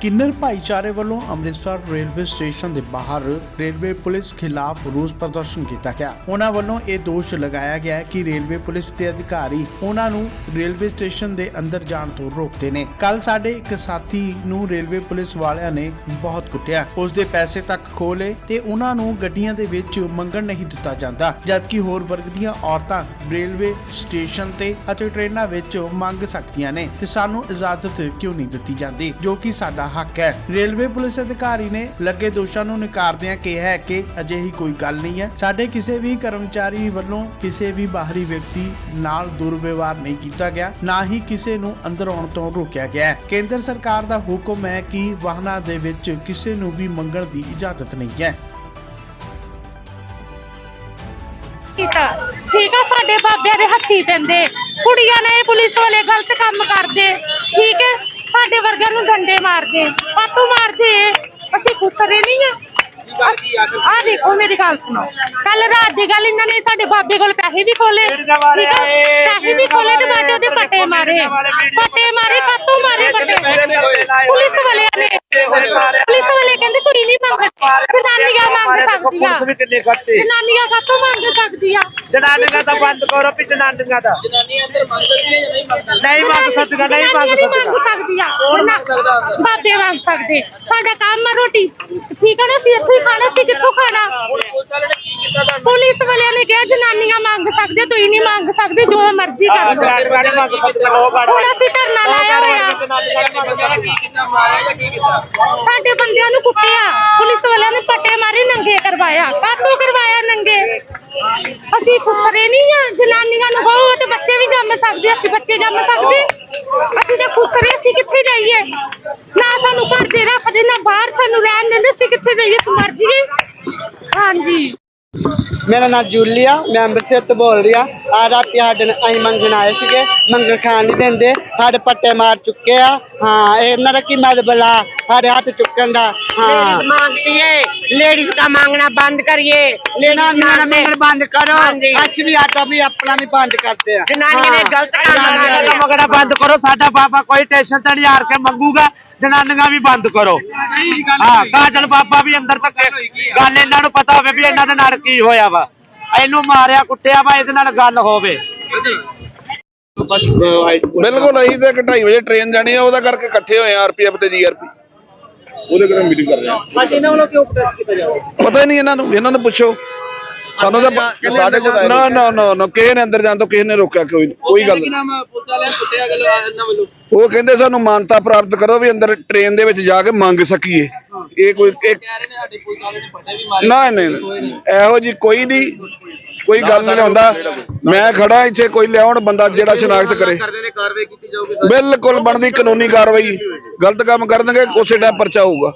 ਕਿੰਨਰ ਭਾਈਚਾਰੇ ਵੱਲੋਂ Amritsar railway station ਦੇ ਬਾਹਰ ਰੇਲਵੇ ਪੁਲਿਸ ਖਿਲਾਫ ਰੋਸ ਪ੍ਰਦਰਸ਼ਨ ਕੀਤਾ ਗਿਆ। ਉਹਨਾਂ ਵੱਲੋਂ ਇਹ ਦੋਸ਼ ਲਗਾਇਆ ਗਿਆ ਕਿ ਰੇਲਵੇ ਪੁਲਿਸ ਦੇ ਅਧਿਕਾਰੀ ਉਹਨਾਂ ਨੂੰ ਰੇਲਵੇ ਸਟੇਸ਼ਨ ਦੇ ਅੰਦਰ ਜਾਣ ਤੋਂ ਰੋਕਦੇ ਨੇ। ਕੱਲ ਸਾਡੇ ਇੱਕ ਸਾਥੀ ਨੂੰ ਰੇਲਵੇ ਪੁਲਿਸ ਵਾਲਿਆਂ ਨੇ ਬਹੁਤ ਕੁੱਟਿਆ। ਉਸ ਦੇ ਪੈਸੇ ਤੱਕ ਖੋਲੇ ਤੇ ਉਹਨਾਂ ਨੂੰ ਗੱਡੀਆਂ ਦੇ ਵਿੱਚ ਮੰਗਣ ਨਹੀਂ ਦਿੱਤਾ ਜਾਂਦਾ, ਜਦਕਿ ਹੋਰ ਵਰਗ ਦੀਆਂ ਔਰਤਾਂ ਰੇਲਵੇ ਸਟੇਸ਼ਨ ਤੇ ਅਤੇ ਟ੍ਰੇਨਾਂ ਵਿੱਚ ਮੰਗ ਸਕਦੀਆਂ ਨੇ ਤੇ ਸਾਨੂੰ ਇਜਾਜ਼ਤ ਕਿਉਂ ਨਹੀਂ ਦਿੱਤੀ ਜਾਂਦੀ, ਜੋ ਕਿ ਸਾਡਾ ਹੱਕ ਹੈ। ਰੇਲਵੇ ਪੁਲਿਸ ਅਧਿਕਾਰੀ ਨੇ ਲੱਗੇ ਦੋਸ਼ਾਂ ਨੂੰ ਨਕਾਰਦਿਆਂ ਕਿਹਾ ਹੈ ਕਿ ਅਜਿਹੀ ਕੋਈ ਗੱਲ ਨਹੀਂ ਹੈ। ਸਾਡੇ ਕਿਸੇ ਵੀ ਕਰਮਚਾਰੀ ਵੱਲੋਂ ਕਿਸੇ ਵੀ ਬਾਹਰੀ ਵਿਅਕਤੀ ਨਾਲ ਦੁਰਵਿਵਹਾਰ ਨਹੀਂ ਕੀਤਾ ਗਿਆ ਨਾ ਹੀ ਕਿਸੇ ਨੂੰ ਅੰਦਰ ਆਉਣ ਤੋਂ ਰੋਕਿਆ ਗਿਆ ਹੈ। ਕੇਂਦਰ ਸਰਕਾਰ ਦਾ ਹੁਕਮ ਹੈ ਕਿ ਵਾਹਨਾਂ ਦੇ ਵਿੱਚ ਕਿਸੇ ਨੂੰ ਵੀ ਮੰਗਣ ਦੀ ਇਜਾਜ਼ਤ ਨਹੀਂ ਹੈ। ਕੀਤਾ ਠੀਕ ਆ ਸਾਡੇ ਬਾਬਿਆਂ ਦੇ ਹੱਥੀ ਪੈਂਦੇ। ਕੁੜੀਆਂ ਨੇ ਪੁਲਿਸ ਵਾਲੇ ਗਲਤ ਕੰਮ ਕਰਦੇ। ਠੀਕ ਹੈ। ਸਾਡੇ ਵਰਗਿਆਂ ਨੂੰ ਡੰਡੇ ਮਾਰਦੇ। ਪਾਤੂ ਮਾਰਦੇ। ਅਸੀਂ ਖੁਸਰੇ ਨਹੀਂ ਆ। ਆ ਦੇਖੋ ਮੇਰੀ ਗੱਲ ਸੁਣੋ। ਕੱਲ ਰਾਤ ਦੀ ਗੱਲ ਇਹਨਾਂ ਨੇ ਸਾਡੇ ਬਾਬੇ ਕੋਲ ਪੈਸੇ ਵੀ ਖੋਲੇ ਠੀਕ ਆ? ਪੈਸੇ ਵੀ ਖੋਲੇ ਤੇ ਬਾਅਦ ਉਹਦੇ ਪੱਟੇ ਮਾਰੇ। ਪੱਟੇ ਮਾਰੇ ਕਾਤੋਂ ਮਾਰੇ ਪੱਟੇ। ਪੁਲਿਸ ਵਾਲਿਆਂ ਨੇ ਪੁਲਿਸ ਵਾਲੇ ਕਹਿੰਦੇ ਤੁਸੀਂ ਨਹੀਂ ਮੰਗ ਜਨਾਨੀਆਂ ਪੁਲਿਸ ਵੀ ਕਿੰਨੇ ਖੱਟੇ ਜਨਾਨੀਆਂ ਕਾਤੋਂ ਮੰਗ ਸਕਦੀਆਂ ਜਨਾਨੀਆਂ ਦਾ ਬੰਦ ਕਰੋ ਵੀ ਜਨਾਨੀਆਂ ਦਾ। ਨਹੀਂ ਮੰਗ ਸਕਦੀਆਂ? ਨਹੀਂ ਮੰਗ ਜਨਾਨੀਆਂ ਨਹੀਂ ਸਕਦੀਆਂ। ਸਕਦੀਆਂ। ਨਾ- ਬਾਬੇ ਮੰਗ ਸਕਦੇ। ਸਾਡਾ ਕੰਮ ਆ ਰੋਟੀ। ਠੀਕ ਆ ਨਾ ਅਸੀਂ ਇੱਥੇ ਹੀ ਖਾਣਾ ਸੀ ਕਿੱਥੋਂ ਖਾਣਾ? ਪੁਲਿਸ ਵਾਲਿਆਂ ਨੇ ਕਿਹਾ ਜਨਾਨੀਆਂ ਮੰਗ ਸਕਦੇ ਤੁਸੀਂ ਨਹੀਂ ਮੰਗ ਸਕਦੇ ਜੋ ਮਰਜ਼ੀ ਕਰ ਲਓ। ਹੁਣ ਅਸੀਂ ਧਰਨਾ ਲਾਇਆ ਹੋਇਆ। ਸਾਡੇ ਬੰਦਿਆਂ ਨੂੰ ਕੁੱਟਿਆ। ਪੁਲਿਸ ਵਾਲਿਆਂ ਨੇ ਪੱਟੇ ਮਾਰੇ ਨੰਗੇ ਕਰਵਾਇਆ ਕਾਤੋਂ ਕਰਵਾਇਆ ਨੰਗੇ ਅਸੀਂ ਖੁਸਰੇ ਨਹੀਂ ਆ, ਜਨਾਨੀਆਂ ਨੂੰ ਕਹੋ ਤੇ ਬੱਚੇ ਵੀ ਜੰਮ ਸਕਦੇ ਅਸੀਂ ਬੱਚੇ ਜੰਮ ਸਕਦੇ। ਅਸੀਂ ਤਾਂ ਖੁਸਰੇ ਅਸੀਂ ਕਿੱਥੇ ਜਾਈਏ? ਨਾ ਸਾਨੂੰ ਘਰ ਦੇ ਰੱਖਦੇ, ਨਾ ਬਾਹਰ ਸਾਨੂੰ ਰਹਿਣ ਦਿੰਦੇ, ਅਸੀਂ ਕਿੱਥੇ ਜਾਈਏ? ਅਸੀਂ ਮਰ ਜਾਈਏ। ਹਾਂਜੀ। ਮੇਰਾ ਨਾਮ ਜੂਲੀਆ ਮੈਂ ਅੰਮ੍ਰਿਤਸਰ ਤੋਂ ਬੋਲ ਰਿਹਾ ਆ ਰਾਤੀ ਸਾਡੇ ਨਾਲ ਅਸੀਂ ਮੰਗਣ ਆਏ ਸੀਗੇ ਮੰਗਣ ਖਾਣ ਨਹੀਂ ਦਿੰਦੇ ਸਾਡੇ ਪੱਟੇ ਮਾਰ ਚੁੱਕੇ ਆ ਹਾਂ ਇਹਨਾਂ ਦਾ ਕੀ ਮਤਲਬ ਆ ਸਾਡੇ ਹੱਥ ਚੁੱਕਣ ਦਾ ਹਾਂ मांगती है लेडीज का मांगना बंद करिए ਲੈਣਾ ਮੇਰਾ ਮੰਗਣ ਬੰਦ ਕਰੋ ਹਾਂਜੀ। ਅੱਜ ਵੀ ਆਟਾ ਵੀ ਆਪਣਾ ਵੀ ਬੰਦ ਕਰਦੇ ਆ जनानियों ने ਹਾਂ। गलत काम ਜਨਾਨੀਆਂ ਦਾ किया ਮਗੜਾ ਬੰਦ ਕਰੋ ਸਾਡਾ ਬਾਬਾ ਕੋਈ ਟੈਨਸ਼ਨ ਤੇ ਨਹੀਂ ਹਾਰ ਕੇ ਮੰਗੂਗਾ ਜਨਾਨੀਆਂ ਵੀ ਬੰਦ ਕਰੋ। ਹਾਂ ਕਾਜਲ ਬਾਬਾ ਵੀ ਅੰਦਰ ਤੱਕ ਗੱਲ ਇਹਨਾਂ ਨੂੰ ਪਤਾ ਹੋਵੇ ਵੀ ਇਹਨਾਂ ਦੇ ਨਾਲ ਕੀ ਹੋਇਆ ਵਾ। ਇਹਨੂੰ ਮਾਰਿਆ ਕੁੱਟਿਆ ਵਾ ਇਹਦੇ ਨਾਲ ਗੱਲ ਹੋਵੇ। ਬਿਲਕੁਲ ਅਸੀਂ ਤਾਂ 2:30 ਵਜੇ ਟ੍ਰੇਨ ਜਾਣੀ ਆ ਉਹਦਾ ਕਰਕੇ ਇਕੱਠੇ ਹੋਏ ਆ ਆਰਪੀਐਫ ਤੇ ਜੀਆਰਪੀ ਉਹਦੇ ਕਰਕੇ ਮੀਟਿੰਗ ਕਰ ਰਹੇ ਆ। ਅੱਜ ਇਹਨਾਂ ਵੱਲੋਂ ਕਿਉਂ ਪ੍ਰੈਸ ਕੀਤਾ ਜਾਵੇ ਪਤਾ ਹੀ ਨਹੀਂ ਇਹਨਾਂ ਨੂੰ ਇਹਨਾਂ ਨੂੰ ਪੁੱਛੋ। ਸਾਨੂੰ ਤਾਂ ਸਾਡੇ ਕੋਲ ਨਾ ਨਾ ਨਾ ਨਾ ਕਿਸੇ ਨੇ ਅੰਦਰ ਜਾਣ ਤੋਂ ਕਿਸੇ ਨੇ ਰੋਕਿਆ ਕੋਈ ਕੋਈ ਗੱਲ ਨਹੀਂ ਉਹ ਕਹਿੰਦੇ ਸਾਨੂੰ ਮਾਨਤਾ ਪ੍ਰਾਪਤ ਕਰੋ ਵੀ ਅੰਦਰ ਟ੍ਰੇਨ ਦੇ ਵਿੱਚ ਜਾ ਕੇ ਮੰਗ ਸਕੀਏ। ਇਹ ਕੋਈ ਇੱਕ ਨਾ ਨਹੀਂ ਨਹੀਂ। ਇਹੋ ਜੀ ਕੋਈ ਨਹੀਂ ਕੋਈ ਗੱਲ ਨਹੀਂ ਹੁੰਦਾ ਮੈਂ ਖੜਾ ਇੱਥੇ ਕੋਈ ਲਿਆਉਣ ਬੰਦਾ ਜਿਹੜਾ ਸ਼ਨਾਖਤ ਕਰੇ। ਬਿਲਕੁਲ ਬਣਦੀ ਕਾਨੂੰਨੀ ਕਾਰਵਾਈ। ਗਲਤ ਕੰਮ ਕਰਨਗੇ ਉਸੇ ਟਾਈਮ ਪਰਚਾ ਹੋਊਗਾ।